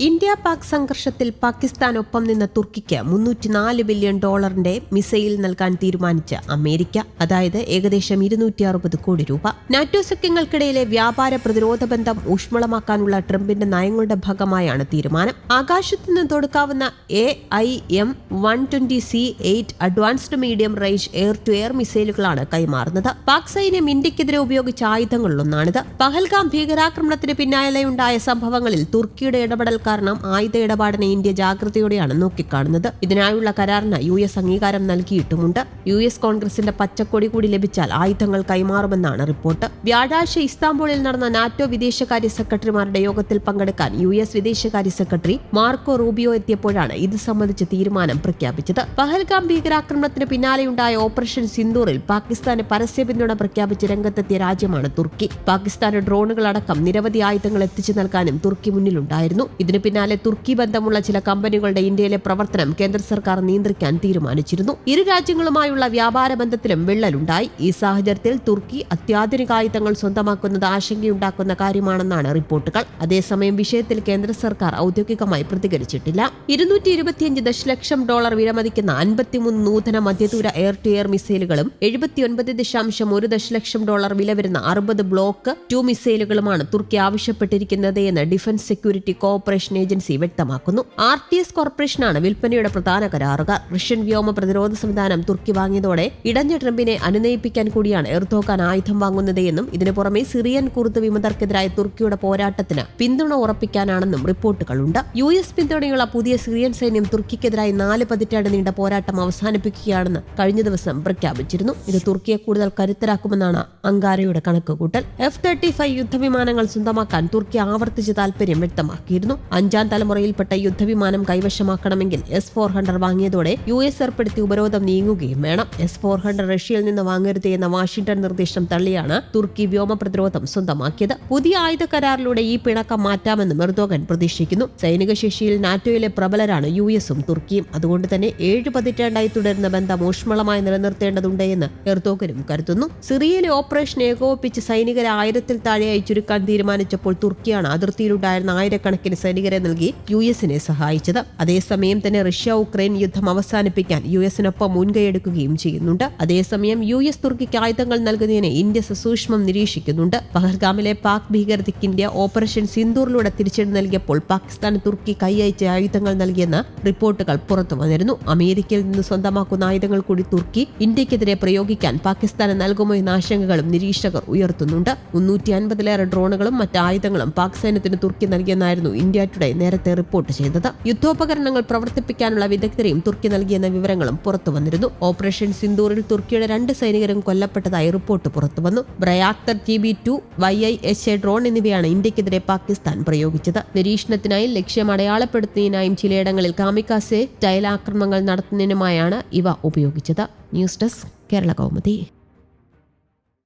India Pak സംഘർഷത്തിൽ പാകിസ്ഥാൻ ഒപ്പം നിന്ന തുർക്കിക്ക് മുന്നൂറ്റിനാല് ബില്യൺ ഡോളറിന്റെ മിസൈൽ നൽകാൻ തീരുമാനിച്ച അമേരിക്ക അതായത് ഏകദേശം ഇരുന്നൂറ്റി അറുപത് കോടി രൂപ. നാറ്റോ സഖ്യങ്ങൾക്കിടയിലെ വ്യാപാര പ്രതിരോധ ബന്ധം ഊഷ്മളമാക്കാനുള്ള ട്രംപിന്റെ നയങ്ങളുടെ ഭാഗമായാണ് തീരുമാനം. ആകാശത്ത് നിന്ന് തൊടുക്കാവുന്ന A I M one twenty C eight advanced medium range air to air മിസൈലുകളാണ് കൈമാറുന്നത്. പാക് സൈന്യം ഇന്ത്യക്കെതിരെ ഉപയോഗിച്ച ആയുധങ്ങളിലൊന്നാണിത്. പഹൽഗാം ഭീകരാക്രമണത്തിന് പിന്നാലെയുണ്ടായ സംഭവങ്ങളിൽ തുർക്കിയുടെ ഇടപെടൽ കാരണം ആയുധ ഇടപാടിനെ ഇന്ത്യ ജാഗ്രതയോടെയാണ് നോക്കിക്കാണുന്നത്. ഇതിനായുള്ള കരാറിന് യു എസ് അംഗീകാരം നൽകിയിട്ടുമുണ്ട്. യു എസ് കോൺഗ്രസിന്റെ പച്ചക്കൊടി കൂടി ലഭിച്ചാൽ ആയുധങ്ങൾ കൈമാറുമെന്നാണ് റിപ്പോർട്ട്. വ്യാഴാഴ്ച ഇസ്താംബൂളിൽ നടന്ന നാറ്റോ വിദേശകാര്യ സെക്രട്ടറിമാരുടെ യോഗത്തിൽ പങ്കെടുക്കാൻ യു എസ് വിദേശകാര്യ സെക്രട്ടറി മാർക്കോ റൂബിയോ എത്തിയപ്പോഴാണ് ഇത് സംബന്ധിച്ച് തീരുമാനം പ്രഖ്യാപിച്ചത്. പഹൽഗാം ഭീകരാക്രമണത്തിന് പിന്നാലെയുണ്ടായ ഓപ്പറേഷൻ സിന്ദൂറിൽ പാകിസ്ഥാന് പരസ്യ പിന്തുണ പ്രഖ്യാപിച്ച് രംഗത്തെത്തിയ രാജ്യമാണ് തുർക്കി. പാകിസ്ഥാന് ഡ്രോണുകളടക്കം നിരവധി ആയുധങ്ങൾ എത്തിച്ചു നൽകാനും തുർക്കി മുന്നിലുണ്ടായിരുന്നു. ഇതിന് ഇതിന് പിന്നാലെ തുർക്കി ബന്ധമുള്ള ചില കമ്പനികളുടെ ഇന്ത്യയിലെ പ്രവർത്തനം കേന്ദ്ര സർക്കാർ നിയന്ത്രിക്കാൻ തീരുമാനിച്ചിരുന്നു. ഇരു രാജ്യങ്ങളുമായുള്ള വ്യാപാര ബന്ധത്തിലും വിള്ളലുണ്ടായി. ഈ സാഹചര്യത്തിൽ തുർക്കി അത്യാധുനിക ആയുധങ്ങൾ സ്വന്തമാക്കുന്നത് ആശങ്കയുണ്ടാക്കുന്ന കാര്യമാണെന്നാണ് റിപ്പോർട്ടുകൾ. അതേസമയം വിഷയത്തിൽ കേന്ദ്ര സർക്കാർ ഔദ്യോഗികമായി പ്രതികരിച്ചിട്ടില്ല. ഇരുന്നൂറ്റി ഇരുപത്തിയഞ്ച് ദശലക്ഷം ഡോളർ വിലമതിക്കുന്ന അൻപത്തിമൂന്ന് നൂതന മധ്യദൂര എയർ ടു എയർ മിസൈലുകളും എഴുപത്തിയൊൻപത് ദശാംശം ഒരു ദശലക്ഷം ഡോളർ വില വരുന്ന അറുപത് ബ്ലോക്ക് ടു മിസൈലുകളുമാണ് തുർക്കി ആവശ്യപ്പെട്ടിരിക്കുന്നത് എന്ന് defence security cooperation corporation agency വ്യക്തമാക്കുന്നു. ആർ ടി എസ് കോർപ്പറേഷനാണ് വിൽപ്പനയുടെ പ്രധാന കരാറുകാർ റഷ്യൻ വ്യോമ പ്രതിരോധ സംവിധാനം തുർക്കി വാങ്ങിയതോടെ ഇടഞ്ഞ ട്രംപിനെ അനുനയിപ്പിക്കാൻ കൂടിയാണ് എർദോക്കാൻ ആയുധം വാങ്ങുന്നതെന്നും ഇതിനു പുറമെ സിറിയൻ കുർദ് വിമതർക്കെതിരായ തുർക്കിയുടെ പോരാട്ടത്തിന് പിന്തുണ ഉറപ്പിക്കാനാണെന്നും റിപ്പോർട്ടുകളുണ്ട്. യു എസ് പിന്തുണയുള്ള പുതിയ സിറിയൻ സൈന്യം തുർക്കിക്കെതിരായി നാല് പതിറ്റാണ്ട് നീണ്ട പോരാട്ടം അവസാനിപ്പിക്കുകയാണെന്ന് കഴിഞ്ഞ ദിവസം പ്രഖ്യാപിച്ചിരുന്നു. ഇത് തുർക്കിയെ കൂടുതൽ കരുത്തരാക്കുമെന്നാണ് അങ്കാരയുടെ കണക്കുകൂട്ടൽ. എഫ് തേർട്ടി ഫൈവ് യുദ്ധവിമാനങ്ങൾ സ്വന്തമാക്കാൻ തുർക്കി ആവർത്തിച്ച് താൽപര്യം വ്യക്തമാക്കിയിരുന്നു. അഞ്ചാം തലമുറയിൽപ്പെട്ട യുദ്ധവിമാനം കൈവശമാക്കണമെങ്കിൽ എസ് ഫോർ ഹൺഡ്രഡ് വാങ്ങിയതോടെ യു എസ് ഏർപ്പെടുത്തിയ ഉപരോധം നീങ്ങുകയും വേണം. എസ് ഫോർ ഹൺഡ്രഡ് റഷ്യയിൽ നിന്ന് വാങ്ങരുത് എന്ന വാഷിംഗ്ടൺ നിർദ്ദേശം തള്ളിയാണ് തുർക്കി വ്യോമ പ്രതിരോധം സ്വന്തമാക്കിയത്. പുതിയ ആയുധ കരാറിലൂടെ ഈ പിണക്കം മാറ്റാമെന്ന് മെർദോഗൻ പ്രതീക്ഷിക്കുന്നു. സൈനിക ശേഷിയിൽ നാറ്റോയിലെ പ്രബലരാണ് യു എസും തുർക്കിയും. അതുകൊണ്ട് തന്നെ ഏഴ് പതിറ്റാണ്ടായി തുടരുന്ന ബന്ധം ഊഷ്മളമായി നിലനിർത്തേണ്ടതുണ്ട് എന്ന് എർദോഗനും കരുതുന്നു. സിറിയയിലെ ഓപ്പറേഷൻ ഏകോപിപ്പിച്ച് സൈനികരെ ആയിരത്തിൽ താഴെയായി ചുരുക്കാൻ തീരുമാനിച്ചപ്പോൾ തുർക്കിയാണ് അതിർത്തിയിലുണ്ടായിരുന്ന ആയിരക്കണക്കിന് സൈനികരെ സൈനികരെ നൽകി യു എസിനെ സഹായിച്ചത്. അതേസമയം തന്നെ റഷ്യ ഉക്രൈൻ യുദ്ധം അവസാനിപ്പിക്കാൻ യു എസിനൊപ്പം മുൻകൈയെടുക്കുകയും ചെയ്യുന്നുണ്ട്. അതേസമയം യു എസ് തുർക്കിക്ക് ആയുധങ്ങൾ നൽകുന്നതിനെ ഇന്ത്യ സസൂക്ഷ്മം നിരീക്ഷിക്കുന്നുണ്ട്. പഹൽഗാമിലെ പാക് ഭീകരതയ്ക്ക് ഇന്ത്യ ഓപ്പറേഷൻ സിന്ദൂറിലൂടെ തിരിച്ചടി നൽകിയപ്പോൾ പാകിസ്ഥാൻ തുർക്കി കൈയയച്ച ആയുധങ്ങൾ നൽകിയെന്ന് റിപ്പോർട്ടുകൾ പുറത്തു വന്നിരുന്നു. അമേരിക്കയിൽ നിന്ന് സ്വന്തമാക്കുന്ന ആയുധങ്ങൾ കൂടി തുർക്കി ഇന്ത്യക്കെതിരെ പ്രയോഗിക്കാൻ പാകിസ്ഥാന് നൽകുമോ എന്ന ആശങ്കകളും നിരീക്ഷകർ ഉയർത്തുന്നുണ്ട്. മുന്നൂറ്റി അൻപതിലേറെ ഡ്രോണുകളും മറ്റ് ആയുധങ്ങളും പാക് സൈന്യത്തിന് തുർക്കി നൽകിയെന്നായിരുന്നു ഇന്ത്യ ടുഡേ നേരത്തെ റിപ്പോർട്ട് ചെയ്തത്. യുദ്ധോപകരണങ്ങൾ പ്രവർത്തിപ്പിക്കാനുള്ള വിദഗ്ധരെയും തുർക്കി നൽകിയെന്ന വിവരങ്ങളും പുറത്തു വന്നിരുന്നു. ഓപ്പറേഷൻ സിന്ദൂറിൽ തുർക്കിയുടെ രണ്ട് സൈനികരും കൊല്ലപ്പെട്ടതായി റിപ്പോർട്ട് പുറത്തുവന്നു Bayraktar T B two Y I S A drone എന്നിവയാണ് ഇന്ത്യക്കെതിരെ പാകിസ്ഥാൻ പ്രയോഗിച്ചത്. നിരീക്ഷണത്തിനായി ലക്ഷ്യം അടയാളപ്പെടുത്തുന്നതിനായും ചിലയിടങ്ങളിൽ കാമിക്കാസെ ടൈൽ ആക്രമണങ്ങൾ നടത്തുന്നതിനുമായാണ് ഇവ ഉപയോഗിച്ചത്. News desk Kerala Kaumudi.